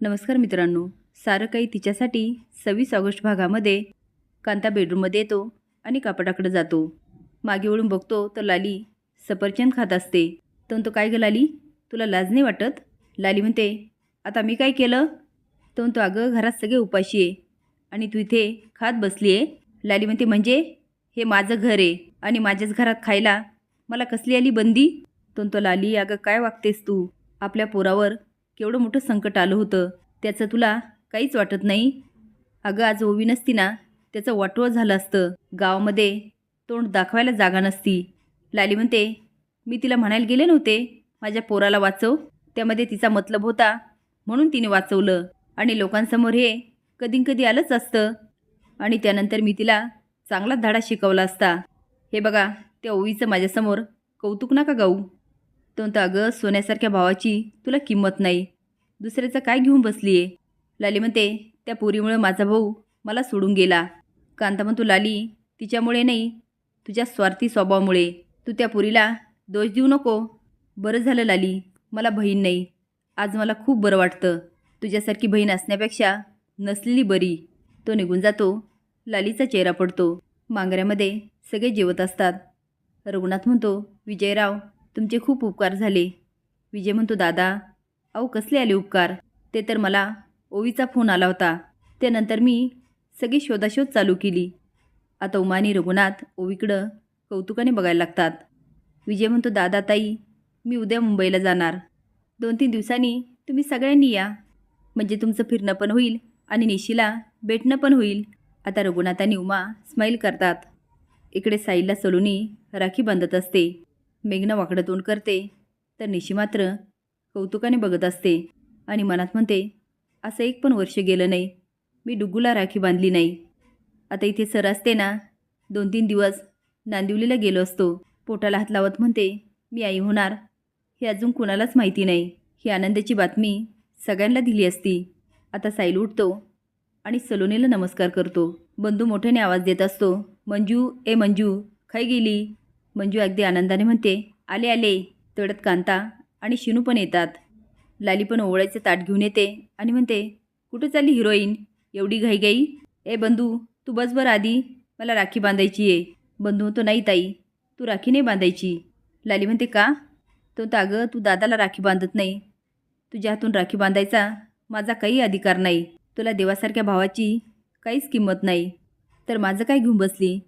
नमस्कार मित्रांनो. सारं काही तिच्यासाठी सव्वीस ऑगस्ट भागामध्ये कांता बेडरूममध्ये येतो आणि कापडाकडे जातो. मागे वळून बघतो तर लाली सफरचंद खात असते. तर तो काय गं लाली? तुला लाज नाही वाटत? लाली म्हणते आता मी काय केलं? तर म्हणतो अगं घरात सगळे उपाशी आहे आणि तू इथे खात बसली आहे. लाली म्हणते म्हणजे? हे माझं घर आहे आणि माझ्याच घरात खायला मला कसली आली बंदी? तो म्हणतो लाली अगं काय वागतेस तू? आपल्या पोरावर केवढं मोठं संकट आलं होतं त्याचं तुला काहीच वाटत नाही? अगं आज ओवी नसती ना त्याचं वाटोळ झालं असतं. गावामध्ये तोंड दाखवायला जागा नसती. लाली म्हणते मी तिला म्हणायला गेले नव्हते माझ्या पोराला वाचव. त्यामध्ये तिचा मतलब होता म्हणून तिने वाचवलं. आणि लोकांसमोर हे कधी कधी आलंच असतं. आणि त्यानंतर मी तिला चांगलाच धडा शिकवला असता. हे बघा त्या ओवीचं माझ्यासमोर कौतुक नका गाऊ. तो म्हणतो अगं सोन्यासारख्या भावाची तुला किंमत नाही. दुसऱ्याचं काय घेऊन बसली आहे लाली म्हणते त्या पोरीमुळे माझा भाऊ मला सोडून गेला. कांता म्हणतो लाली तिच्यामुळे नाही तुझ्या स्वार्थी स्वभावामुळे. तू त्या पोरीला दोष देऊ नको. बरं झालं लाली. मला बहीण नाही. आज मला खूप बरं वाटतं. तुझ्यासारखी बहीण असण्यापेक्षा नसलेली बरी. तो निघून जातो. लालीचा चेहरा पडतो. मांगऱ्यामध्ये सगळे जेवत असतात. रघुनाथ म्हणतो विजयराव तुमचे खूप उपकार झाले. विजय म्हणतो दादा अहो कसले आले उपकार? ते तर मला ओवीचा फोन आला होता. त्यानंतर मी सगळी शोधाशोध चालू केली. आता उमानी रघुनाथ ओवीकडं कौतुकाने बघायला लागतात. विजय म्हणतो दादा ताई मी उद्या मुंबईला जाणार. दोन तीन दिवसांनी तुम्ही सगळ्यांनी या. म्हणजे तुमचं फिरणं पण होईल आणि निशीला भेटणं पण होईल. आता रघुनाथ आणि उमा स्माईल करतात. इकडे साईला सलोनी राखी बांधत असते. मेघना वाकडं तोंड करते. तर निशी मात्र कौतुकाने बघत असते आणि मनात म्हणते असं एक पण वर्ष गेलं नाही. मी डुग्गूला राखी बांधली नाही. आता इथे सर असते ना दोन तीन दिवस नांदिवलीला गेलो असतो. पोटाला हात लावत म्हणते मी आई होणार. हे अजून कुणालाच माहिती नाही. ही आनंदाची बातमी सगळ्यांना दिली असती. आता साईल उठतो आणि सलोनीला नमस्कार करतो. बंधू मोठ्याने आवाज देत असतो मंजू ए मंजू खाई गेली? मंजू अगदी आनंदाने म्हणते आले आले. तडत कांता आणि शिनू पण येतात. लाली पण ओवळायचं ताट घेऊन येते आणि म्हणते कुठं चालली हिरोईन? एवढी घाईघाई? ए बंधू तू बस बरं आधी. मला राखी बांधायची आहे. बंधू म्हणतो नाही ताई. तू राखी नाही बांधायची. लाली म्हणते का? तो तर अगं तू दादाला राखी बांधत नाही. तुझ्या हातून राखी बांधायचा माझा काही अधिकार नाही. तुला देवासारख्या भावाची काहीच किंमत नाही. तर माझं काय घेऊन बसली?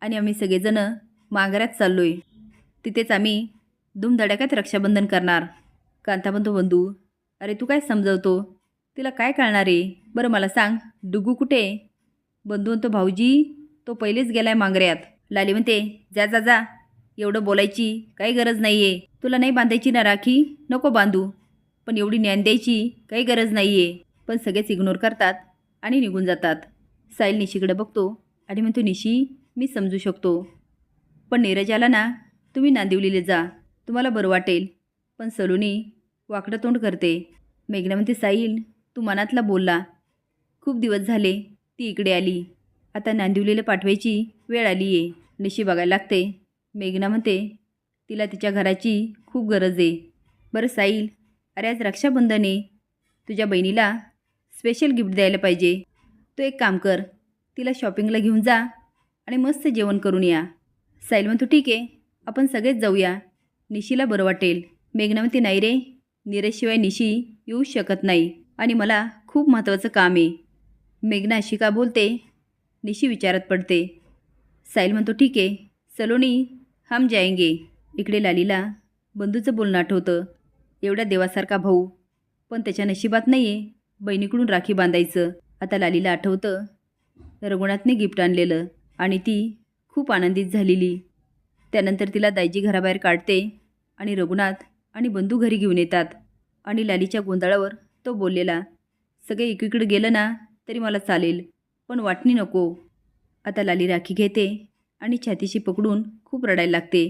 आणि आम्ही सगळेजणं माघाऱ्यात चाललो आहे तिथेच आम्ही धूमधडाक्यात रक्षाबंधन करणार. कांताबंधू बंधू अरे तू काय समजवतो? तिला काय कळणार आहे? बरं मला सांग डुगू कुठे आहे? बंधू म्हणतो भाऊजी तो पहिलेच गेलाय मांगऱ्यात लाली म्हणते जा जा जा. एवढं बोलायची काही गरज नाही आहे तुला नाही बांधायची ना राखी? नको बांधू. पण एवढी ज्ञान द्यायची काही गरज नाही आहे पण सगळेच इग्नोर करतात आणि निघून जातात. साईल निशीकडे बघतो आणि म्हणतो निशी मी समजू शकतो. पण नीरज आला ना तुम्ही नांदिवलीले जा तुम्हाला बरं वाटेल. पण सलोनी वाकडं तोंड करते. मेघना म्हणते साईल तू मनातला बोलला. खूप दिवस झाले ती इकडे आली. आता नांदिवलीला पाठवायची वेळ आली आहे निशी बघायला लागते. मेघना म्हणते तिला तिच्या घराची खूप गरज आहे. बरं साईल अरे आज रक्षाबंधन आहे. तुझ्या बहिणीला स्पेशल गिफ्ट द्यायला पाहिजे. तू एक काम कर तिला शॉपिंगला घेऊन जा आणि मस्त जेवण करून या. साईल म्हणतो ठीक आहे आपण सगळेच जाऊया. निशीला बरं वाटेल. मेघना म्हणते नाही रे नीरजशिवाय निशी येऊ शकत नाही आणि मला खूप महत्त्वाचं काम आहे. मेघना अशी का बोलते? निशी विचारात पडते. साईल म्हणतो ठीक आहे सलोनी हम जायंगे. इकडे लालीला बंधूचं बोलणं आठवतं. एवढ्या देवासारखा भाऊ पण त्याच्या नशिबात नाही आहे बहिणीकडून राखी बांधायचं. आता लालीला आठवतं रघुनाथने गिफ्ट आणलेलं आणि ती खूप आनंदित झालेली. त्यानंतर तिला दायजी घराबाहेर काढते आणि रघुनाथ आणि बंधू घरी घेऊन येतात आणि लालीच्या गोंधळावर तो बोललेला सगळे एकीकडे गेलं ना तरी मला चालेल पण वाटणी नको. आता लाली राखी घेते आणि छातीशी पकडून खूप रडायला लागते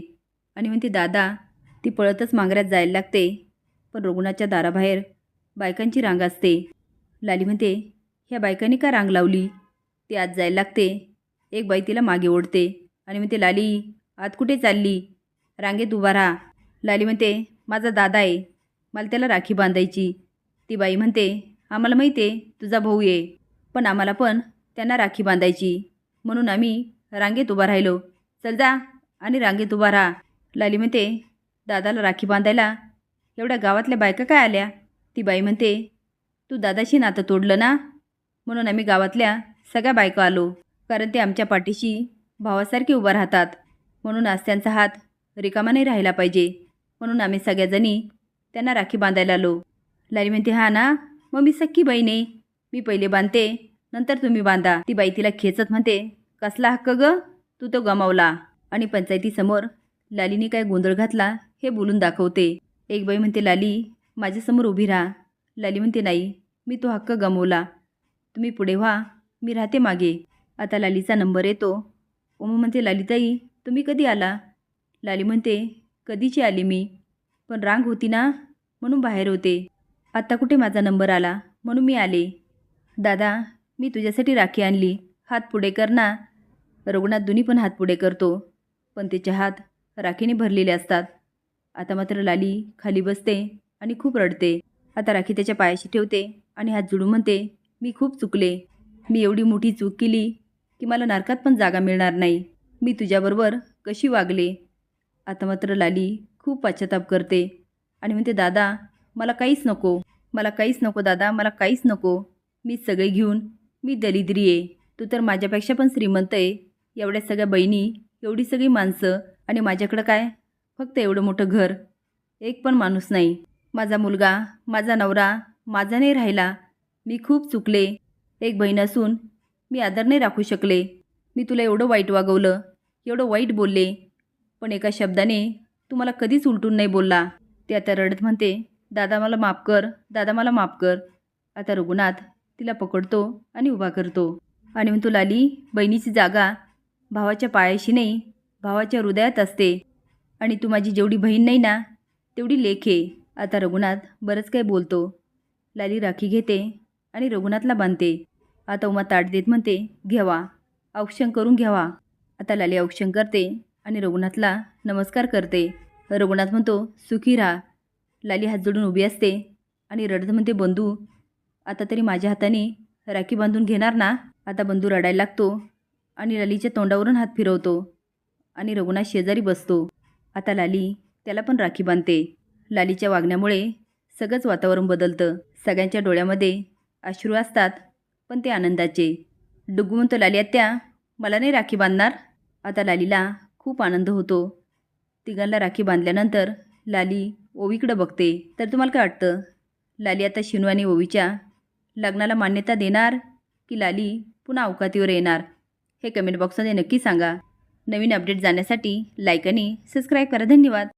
आणि म्हणते दादा ती पळतच मांगऱ्यात जायला लागते. पण रघुनाथच्या दाराबाहेर बायकांची रांग असते. लाली म्हणते ह्या बायकांनी का रांग लावली? ती आत जायला लागते एक बाई तिला मागे ओढते आणि म्हणते लाली आत कुठे चालली? रांगेत उभा राहा. लाली म्हणते माझा दादा आहे मला त्याला राखी बांधायची. ती बाई म्हणते आम्हाला माहिती आहे तुझा भाऊ आहे पण आम्हाला पण त्यांना राखी बांधायची. म्हणून आम्ही रांगेत उभा राहिलो. चल जा आणि रांगेत उभा राहा. लाली म्हणते दादाला राखी बांधायला एवढ्या गावातल्या बायका काय आल्या? ती बाई म्हणते तू दादाशी नातं तोडलं ना? म्हणून आम्ही गावातल्या सगळ्या बायका आलो. कारण ते आमच्या पाठीशी भावासारखे उभं राहतात. म्हणून आज त्यांचा हात रिकामा नाही राहिला पाहिजे. म्हणून आम्ही सगळ्याजणी त्यांना राखी बांधायला आलो. लाली म्हणते हा ना मग मी सख्खी बहीण आहे. मी पहिले बांधते नंतर तुम्ही बांधा. ती बाई तिला खेचत म्हणते कसला हक्क ग? तू तो गमावला. आणि पंचायतीसमोर लालीने काय गोंधळ घातला हे बोलून दाखवते. एक बाई म्हणते लाली माझ्यासमोर उभी राहा. लाली म्हणते नाही मी तो हक्क गमवला. तुम्ही पुढे व्हा मी राहते मागे. आता लालीचा नंबर येतो. ओमू म्हणते लालीताई तुम्ही कधी आला? लाली म्हणते कधीची आली मी? पण रांग होती ना म्हणून बाहेर होते. आत्ता कुठे माझा नंबर आला? म्हणून मी आले. दादा मी तुझ्यासाठी राखी आणली. हात पुढे कर ना. रघुनाथ दोन्ही पण हात पुढे करतो. पण त्याचे हात राखीने भरलेले असतात. आता मात्र लाली खाली बसते आणि खूप रडते. आता राखी त्याच्या पायाशी ठेवते आणि हात जुडून म्हणते मी खूप चुकले. मी एवढी मोठी चूक केली की मला नारकात पण जागा मिळणार नाही. मी तुझ्याबरोबर कशी वागले? आता मात्र लाली खूप पश्चाताप करते आणि म्हणते दादा मला काहीच नको. मला काहीच नको दादा मला काहीच नको. मी सगळे घेऊन मी दलिद्री आहे. तू तर माझ्यापेक्षा पण श्रीमंत आहे. एवढ्या सगळ्या बहिणी एवढी सगळी माणसं आणि माझ्याकडं काय? फक्त एवढं मोठं घर. एक पण माणूस नाही. माझा मुलगा माझा नवरा माझा नाही राहिला. मी खूप चुकले. एक बहीण असून मी आदर नाही राखू शकले. मी तुला एवढं वाईट वागवलं एवढं वाईट बोलले. पण एका शब्दाने तू मला कधीच उलटून नाही बोलला. ते आता रडत म्हणते दादा मला माफ कर दादा मला माफ कर. आता रघुनाथ तिला पकडतो आणि उभा करतो. आणि म्हणतो लाली बहिणीची जागा भावाच्या पायाशी नाही भावाच्या हृदयात असते. आणि तू माझी जेवढी बहीण नाही ना तेवढी लेख आहे. आता रघुनाथ बरंच काही बोलतो. लाली राखी घेते आणि रघुनाथला बांधते. आता उमा ताट देत म्हणते घ्यावा औक्षण करून घ्यावा. आता लाली औक्षण करते आणि रघुनाथला नमस्कार करते. रघुनाथ म्हणतो सुखी राहा. लाली हात जोडून उभी असते आणि रडत म्हणते बंधू आता तरी माझ्या हाताने राखी बांधून घेणार ना? आता बंधू रडायला लागतो आणि लालीच्या तोंडावरून हात फिरवतो आणि रघुनाथ शेजारी बसतो. आता लाली त्याला पण राखी बांधते. लालीच्या वागण्यामुळे सगळंच वातावरण बदलतं. सगळ्यांच्या डोळ्यामध्ये अश्रू असतात. पण ते आनंदाचे. डुगवून तर लाली आत्या मला नाही राखी बांधणार. आता लालीला खूप आनंद होतो. तिघांना राखी बांधल्यानंतर लाली ओवीकडं बघते. तर तुम्हाला काय वाटतं? लाली आता शिनू आणि ओवीच्या लग्नाला मान्यता देणार की लाली पुन्हा अवकातीवर येणार? हे कमेंट बॉक्समध्ये नक्की सांगा. नवीन अपडेट जाण्यासाठी लाईक आणि सबस्क्राईब करा. धन्यवाद.